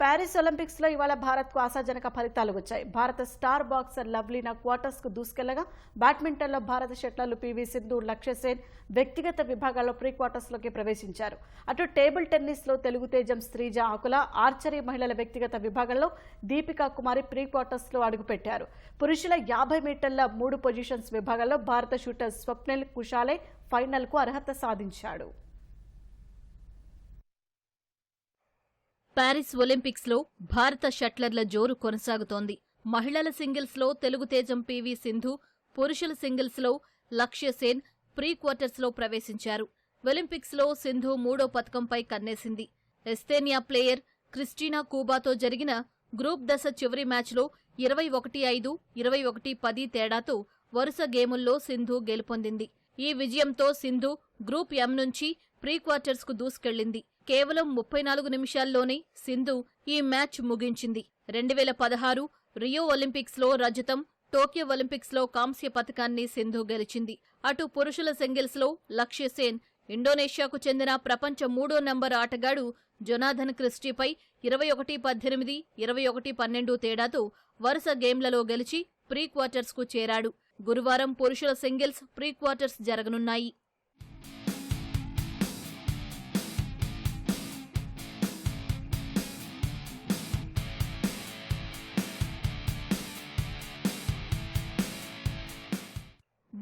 Paris ఒలింపిక్స్లో ఇవాళ భారత్కు ఆశాజనక ఫలితాలు వచ్చాయి. భారత స్టార్ బాక్సర్ లవ్లీనా క్వార్టర్స్కు దూసుకెళ్ళగా బ్యాడ్మింటన్లో భారత షట్లర్లు పివి సింధు లక్ష్యసేన్ వ్యక్తిగత విభాగాల్లో ప్రీ క్వార్టర్స్లోకి ప్రవేశించారు. అటు టేబుల్ టెన్నిస్లో తెలుగు తేజం శ్రీజ ఆకుల ఆర్చరీ మహిళల వ్యక్తిగత విభాగంలో దీపికా కుమారి ప్రీ క్వార్టర్స్లో అడుగుపెట్టారు. పురుషుల యాభై మీటర్ల మూడు పొజిషన్స్ విభాగంలో భారత షూటర్ స్వప్నిల్ కుషాలే ఫైనల్కు అర్హత సాధించాడు. ప్యారిస్ ఒలింపిక్స్లో భారత షట్లర్ల జోరు కొనసాగుతోంది. మహిళల సింగిల్స్లో తెలుగు తేజం పివి సింధు పురుషుల సింగిల్స్లో లక్ష్య ప్రీ క్వార్టర్స్లో ప్రవేశించారు. ఒలింపిక్స్లో సింధు మూడో పథకంపై కన్నేసింది. ఎస్తేనియా ప్లేయర్ క్రిస్టీనా కూబాతో జరిగిన గ్రూప్ దశ చివరి మ్యాచ్లో ఇరవై ఒకటి ఐదు ఇరవై ఒకటి పది తేడాతో వరుస గేముల్లో సింధు గెలుపొందింది. ఈ విజయంతో సింధు గ్రూప్ ఎం నుంచి ప్రీ క్వార్టర్స్కు దూసుకెళ్ళింది కేవలం ముప్పై నాలుగు నిమిషాల్లోనే సింధు ఈ మ్యాచ్ ముగించింది. రెండు వేల పదహారు రియో ఒలింపిక్స్లో రజతం టోక్యో ఒలింపిక్స్లో కాంస్య పథకాన్ని సింధు గెలిచింది. అటు పురుషుల సింగిల్స్లో లక్ష్య సేన్ ఇండోనేషియాకు చెందిన ప్రపంచ మూడో నంబర్ ఆటగాడు జొనాథన్ క్రిస్టీపై ఇరవై ఒకటి పద్దెనిమిది ఇరవై ఒకటి పన్నెండు తేడాతో వరుస గేమ్లలో గెలిచి ప్రీక్వార్టర్స్కు చేరాడు. గురువారం పురుషుల సింగిల్స్ ప్రీ క్వార్టర్స్ జరగనున్నాయి.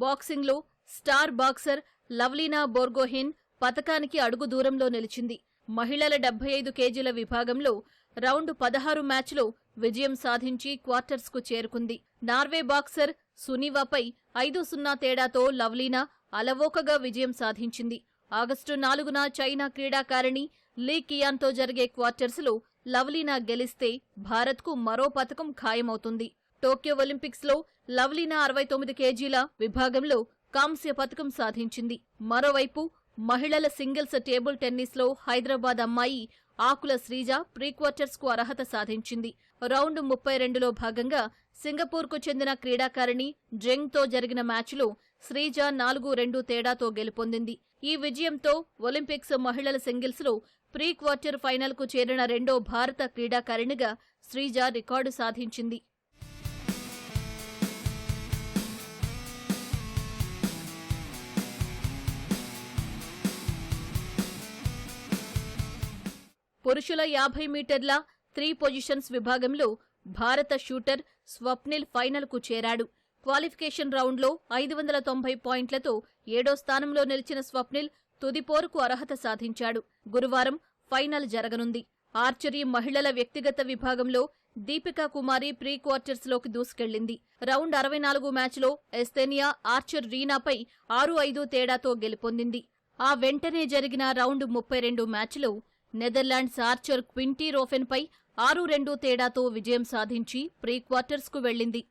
బాక్సింగ్లో స్టార్ బాక్సర్ లవ్లీనా బోర్గోహిన్ పతకానికి అడుగు దూరంలో నిలిచింది. మహిళల డెబ్బై ఐదు కేజీల విభాగంలో రౌండ్ పదహారు మ్యాచ్లో విజయం సాధించి క్వార్టర్స్కు చేరుకుంది. నార్వే బాక్సర్ సునీవాపై ఐదు సున్నా తేడాతో లవ్లీనా అలవోకగా విజయం సాధించింది. ఆగస్టు నాలుగున చైనా క్రీడాకారిణి లీ కియాన్తో జరిగే క్వార్టర్స్లో లవ్లీనా గెలిస్తే భారత్కు మరో పథకం ఖాయమవుతుంది. టోక్యో ఒలింపిక్స్లో లవ్లీనా అరవై తొమ్మిది కేజీల విభాగంలో కాంస్య పథకం సాధించింది. మరోవైపు మహిళల సింగిల్స్ టేబుల్ టెన్నిస్లో హైదరాబాద్ అమ్మాయి ఆకుల శ్రీజ ప్రీక్వార్టర్స్కు కు అర్హత సాధించింది. రౌండ్ ముప్పై రెండులో భాగంగా సింగపూర్కు చెందిన క్రీడాకారిణి జెంగ్తో జరిగిన మ్యాచ్లో శ్రీజ నాలుగు రెండు తేడాతో గెలుపొందింది. ఈ విజయంతో ఒలింపిక్స్ మహిళల సింగిల్స్లో ఫైనల్కు ఫైనల్కు చేరిన రెండో భారత క్రీడాకారిణిగా శ్రీజ రికార్డు సాధించింది. పురుషుల యాభై మీటర్ల త్రీ పొజిషన్స్ విభాగంలో భారత షూటర్ స్వప్నిల్ ఫైనల్కు చేరాడు. క్వాలిఫికేషన్ రౌండ్లో ఐదు వందల తొంభై పాయింట్లతో ఏడో స్థానంలో నిలిచిన స్వప్నిల్ తుదిపోరుకు అర్హత సాధించాడు. గురువారం ఫైనల్ జరగనుంది. ఆర్చరీ మహిళల వ్యక్తిగత విభాగంలో దీపికా కుమారి ప్రీ క్వార్టర్స్లోకి దూసుకెళ్ళింది రౌండ్ అరవై నాలుగు మ్యాచ్లో ఎస్తేనియా ఆర్చర్ రీనాపై ఆరు ఐదు తేడాతో గెలుపొందింది. ఆ వెంటనే జరిగిన రౌండ్ ముప్పై రెండు మ్యాచ్లో నెదర్లాండ్స్ ఆర్చర్ క్వింటీ రోఫెన్పై ఆరు రెండు తేడాతో విజయం సాధించి ప్రీ క్వార్టర్స్కు వెళ్ళింది